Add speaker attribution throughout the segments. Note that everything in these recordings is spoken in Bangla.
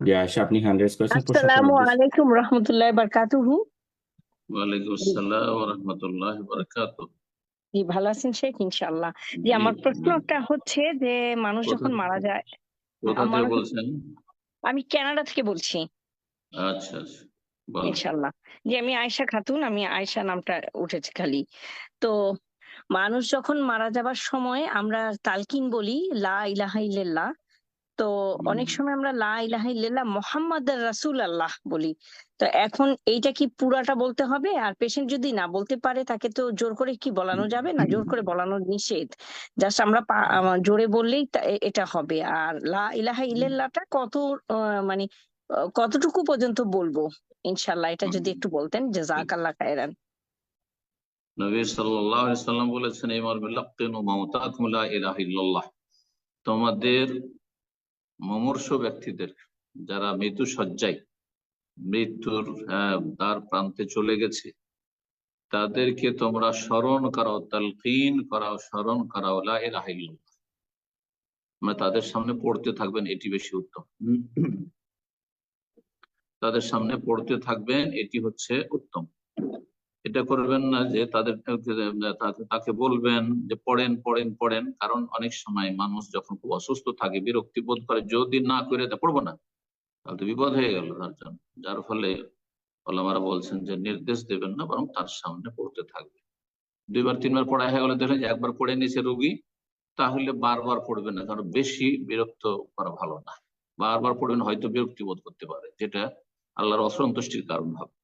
Speaker 1: জি আয়সা আপনি হ্যান্ড রেজ করেছেন প্রশ্ন
Speaker 2: আসসালামু
Speaker 1: করুন
Speaker 2: আলাইকুম রহমতুল্লাহ বারকাতুহু।
Speaker 3: ওয়ালাইকুম আসসালাম ওয়া রাহমাতুল্লাহি ওয়া বারাকাতুহু।
Speaker 2: জি ভালো আছেন শেখ ইনশাআল্লাহ। জি
Speaker 3: জি,
Speaker 2: আমার প্রশ্নটা হচ্ছে যে মানুষ যখন মারা যায়
Speaker 3: কোথা থেকে বলছেন?
Speaker 2: আমি কানাডা থেকে বলছি।
Speaker 3: আচ্ছা আচ্ছা
Speaker 2: ইনশাআল্লাহ। জি আমি আয়শা খাতুন আমি আয়শা নামটা উঠেছে খালি। তো মানুষ যখন মারা যাবার সময় আমরা তালকিন বলি লা ইলাহা ইল্লাল্লাহ তো অনেক সময় আমরা লা ইলাহা ইল্লাল্লাহ মোহাম্মদ রাসূল আল্লাহ বলি। তো এখন এইটা কি পুরাটা বলতে হবে? আর পেশেন্ট যদি না বলতে পারে তাকে তো জোর করে কি বলানো যাবে না? জোর করে বলানো নিষেধ। জাস্ট আমরা জোরে বললেই এটা হবে। আর লা ইলাহা ইল্লাল্লাহটা কত মানে কতটুকু পর্যন্ত বলব? ইনশাল্লাহ এটা যদি একটু বলতেন। জাযাকাল্লাহ খায়রান।
Speaker 3: নবী সাল্লাল্লাহু আলাইহি সাল্লাম বলেছেন এই মর্মে লাক্কিনু মাউতাকুম লা ইলাহা ইল্লাল্লাহ। তোমাদের মমর্ষ ব্যক্তিদের যারা মৃত্যু সজ্জায় মৃত্যুর আহ, দ্বার প্রান্তে চলে গেছে তাদেরকে তোমরা স্মরণ করাও তালকিন করাও স্মরণ করাও লা ইলাহা ইল্লাল্লাহ। মানে তাদের সামনে পড়তে থাকবেন এটি বেশি উত্তম। তাদের সামনে পড়তে থাকবেন এটি হচ্ছে উত্তম। এটা করবেন না যে তাদের তাকে- বলবেন যে পড়েন পড়েন পড়েন। কারণ অনেক সময় মানুষ যখন খুব অসুস্থ থাকে, বিরক্তি বোধ করে, যদি না করে তা পড়ব না। তাহলে তো বিপদ হয়ে গেল তার জন্য যার ফলে ওলামারা বলছেন যে নির্দেশ দেবেন না, বরং তার সামনে পড়তে থাকবে দুইবার, তিনবার পড়া হয়ে গেলে, দেখলেন যে একবার পড়ে নিয়েছে রোগী, তাহলে বারবার পড়বে না। কারণ বেশি বিরক্ত করা ভালো না। বারবার পড়বেন, হয়তো বিরক্তি বোধ করতে পারে, যেটা আল্লাহর অসন্তুষ্টির কারণ হবে।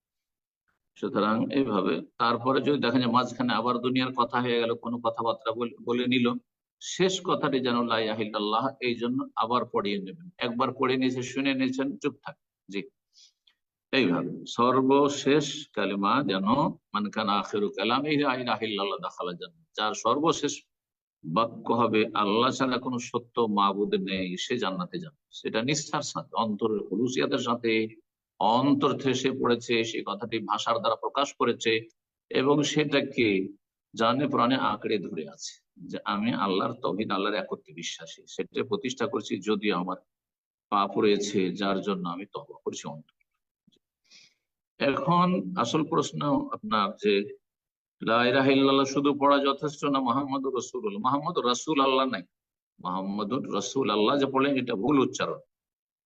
Speaker 3: সুতরাং এইভাবে। তারপরে যদি দেখেন যে মাঝখানে আবার দুনিয়ার কথা হয়ে গেল, কোনো কথাবার্তা বলে- নিল, শেষ কথাটি যেন লাইয়াহিল্লাহ এই জন্য আবার পড়িয়ে নেবেন। একবার পড়ে নিয়েছে, শুনে নিয়েছেন, চুপ থাক। জি। এইভাবে। সর্বশেষ কালিমা যেন মানখান আখেরু কালাম এই লাইয়াহিল্লাহ দাখালা যেন যার সর্বশেষ বাক্য হবে, আল্লাহ ছাড়া কোনো সত্য মাবুদ নেই, সে জান্নাতে যাবে। সেটা নিষ্ঠার সাথে, অন্তরের হুলুসিয়াতের সাথে অন্তর থেকে পড়েছে, সে কথাটি ভাষার দ্বারা প্রকাশ করেছে এবং সেটাকে জানে প্রাণে আঁকড়ে ধরে আছে যে আমি আল্লাহর তহিদ, আল্লাহর একত্রে বিশ্বাসী। সেটা প্রতিষ্ঠা করছি যদি আমার পাপ রয়েছে, যার জন্য আমি তবা করছি অন্তর। এখন আসল প্রশ্ন আপনার যে, লা ইলাহা শুধু পড়া যথেষ্ট না মোহাম্মদ রসুল মোহাম্মদ রসুল আল্লাহ নাই। মোহাম্মদুর রসুল আল্লাহ যে পড়লেন, এটা ভুল উচ্চারণ।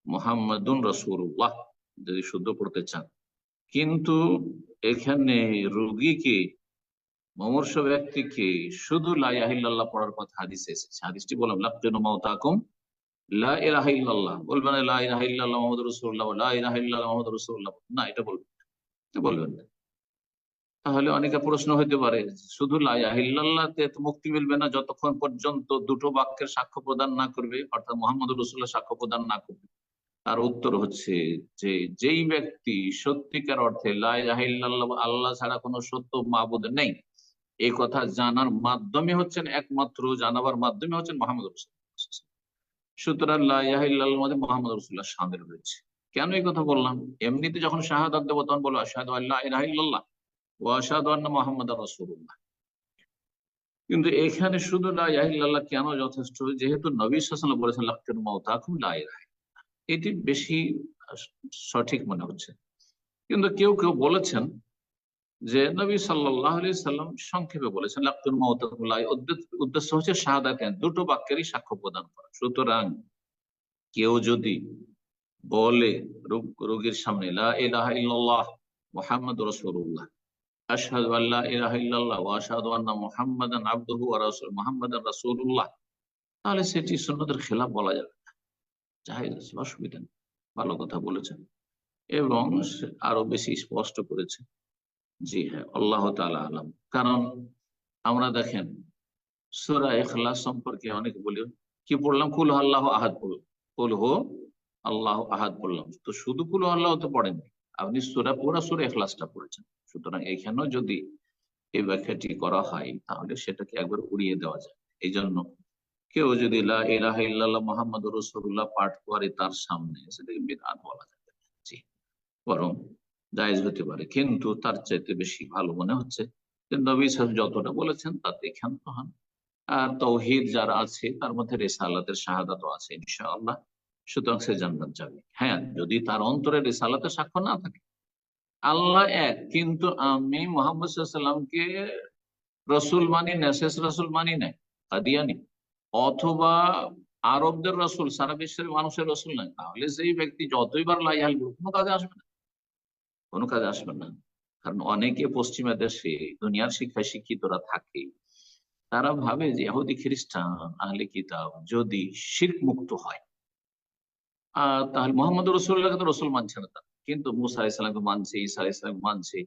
Speaker 3: মোহাম্মদুন রসুল্লাহ যদি শুদ্ধ পড়তে চান। কিন্তু এখানে রোগীকে, মমর্ষ ব্যক্তিকে শুধু লাইয়াহিল্লাহ পড়ার কথা হাদিসে এসেছে। হাদিসটি বললাম লাফতেন এটা বলবেন। বলবেন না। তাহলে অনেকে প্রশ্ন পারে, শুধু তো মুক্তি মিলবে না যতক্ষণ পর্যন্ত দুটো বাক্যের সাক্ষ্য প্রদান না করবে, অর্থাৎ মোহাম্মদুর রাসূলুল্লাহ সাক্ষ্য প্রদান না করবে? তার উত্তর হচ্ছে যে, যেই ব্যক্তি সত্যিকার অর্থে আল্লাহ ছাড়া কোনো সত্য মাবুদ নেই এই কথা জানার মাধ্যমে হচ্ছেন একমাত্র, জানাবার মাধ্যমে হচ্ছেন মোহাম্মদ সুতরাং মোহাম্মদ রসুল্লাহ সামিল রয়েছে। কেন এই কথা বললাম? এমনিতে যখন শাহাদাত দেবো তখন বলো, আশহাদু আল্লাহ ইলাহা ইল্লাল্লাহ ওয়া আশহাদু আন্না কিন্তু এখানে শুধু লা ইলাহা কেন যথেষ্ট? যেহেতু নবী শাসন বলেছেন লাক্কান মাউতাকুম লা ইলাহা ইল্লাল্লাহ। এটি বেশি সঠিক মনে হচ্ছে। কিন্তু কেউ কেউ বলেছেন যে নবী সাল্লাহ সাল্লাম সংক্ষেপে বলেছেন লাকুল মাউতাকুল্লাহ উদ্দেশ্য হচ্ছে শাহাদাতেন দুটো বাক্যেরই সাক্ষ্য প্রদান করা। সুতরাং কেউ যদি বলে রোগ- রোগীর সামনে মোহাম্মদ ইলাহা ইল্লাল্লাহ মুহাম্মাদুর রাসূলুল্লাহ আশহাদু আল্লা ইলাহা ইল্লাল্লাহ ওয়া আশহাদু আবদুহু তাহলে সেটি সুন্নতের খেলাফ বলা যাবে। না জায়েজ আছে, অসুবিধা নেই। ভালো কথা বলেছেন। এবং আরও বেশি স্পষ্ট করেছে। জি হ্যাঁ আল্লাহ তাআলা আলাম। কারণ আমরা দেখেন সোরা ইখলাস সম্পর্কে অনেক বলি। কি পড়লাম? কুল আল্লাহ আহাদ কুল হো আল্লাহ আহাদ পড়লাম। তো শুধু কুল আল্লাহ তো পড়েননি। আপনি সোরা পুরা সূরা এখলাসটা পড়েছেন। সুতরাং এখানেও যদি এই ব্যাখ্যাটি করা হয় তাহলে সেটাকে একবার উড়িয়ে দেওয়া যায়। এই জন্য কেউ যদি মুহাম্মাদুর রাসূলুল্লাহ পাঠ করে তার সামনে, সেটাকে বিদআত বলা যাবে বরং জায়েজ হতে পারে। কিন্তু তার চাইতে বেশি ভালো মনে হচ্ছে যে নবী সাহেব যতটা বলেছেন তাতে ক্ষান্ত হন। আর তৌহিদ যারা আছে, তার মধ্যে রেসালাতের শাহাদাত আছে ইনশাআল্লাহ। সুতরাং সে জান্নাত যাবে। হ্যাঁ যদি তার অন্তরে রিসালাতে সাক্ষ্য না থাকে, আল্লাহ এক, কিন্তু আমি মোহাম্মদ সাল্লামকে রসুল মানি না রসুল মানি না কাদিয়ানি অথবা আরবদের রসুল সারা বিশ্বের মানুষের রসুল নয় তাহলে সেই ব্যক্তি যতই বার লাইহাল করুক কোনো কাজে আসবে না। কোনো কাজে আসবে না। কারণ অনেকে পশ্চিমা দেশে দুনিয়ার শিক্ষায় শিক্ষিতরা থাকে। তারা ভাবে যে ইহুদি খ্রিস্টান, আহলে কিতাব যদি শির্ক মুক্ত হয়, আহ, তাহলে মোহাম্মদ রসুল্লাহকে তো রসুল মানছে না তারা। কিন্তু মুসা ইসলামকে মানছে ইসা ইসলামকে মানছে।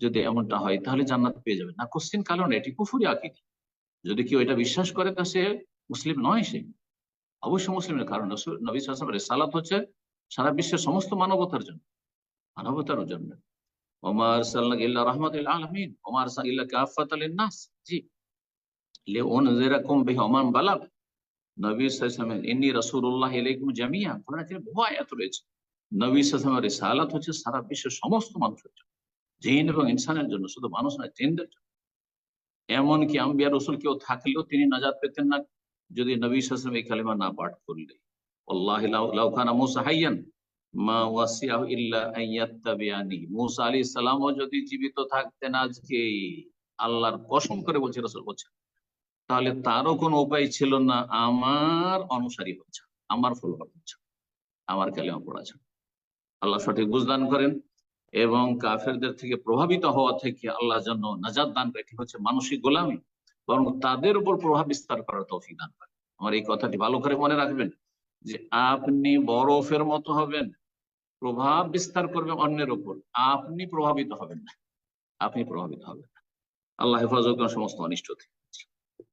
Speaker 3: যদি এমনটা হয়, তাহলে জান্নাত পেয়ে যাবে। না কোশ্চিন কারণ এটি কুফুরি আকিদি। যদি কেউ এটা বিশ্বাস করে, তা সে মুসলিম নয় সে। অবশ্যই মুসলিমের কারণ। নবী সালামের সালাত হচ্ছে সারা বিশ্বের সমস্ত মানবতার জন্য মানবতার জন্য। ওমার সাল্লাহ ইল্লা রহমতুল আলমিন ওমার সাল্লাহ কাফাত নাস জি। লে ওমান নবী ইলাইকুম জামিয়া বহু আয়াত রয়েছে। নবী সাল্লামের রিসালাত হচ্ছে সারা বিশ্বের সমস্ত মানুষের জন্য। জিন এবং ইনসানের জন্য, শুধু মানুষ নয়, জিনদের জন্য। এমনকি আম্বিয়া রসুল কেউ থাকলেও তিনি নাজাত পেতেন না যদি নবী সাল্লাম এই কালিমা না পাঠ করলে। যদি জীবিত থাকতেন আজকে, আল্লাহর কসম করে বলছে তাহলে তারও কোনো উপায় ছিল না, আমার অনুসারী হচ্ছে, আমার ফলোয়ার হচ্ছে, আমার কালিমা পড়াছে আল্লাহ সঠিক বুঝদান করেন এবং কাফেরদের থেকে প্রভাবিত হওয়া থেকে আল্লাহ জন্য নাজাদ দান এটি হচ্ছে মানসিক গোলামি বরং তাদের উপর প্রভাব বিস্তার করার তৌফিক দান করে আমার এই কথাটি ভালো করে মনে রাখবেন যে আপনি বরফের মতো হবেন, প্রভাব বিস্তার করবে অন্যের উপর। আপনি প্রভাবিত হবেন না। আপনি প্রভাবিত হবেন না। আল্লাহ হেফাজত সমস্ত অনিষ্ট থেকে।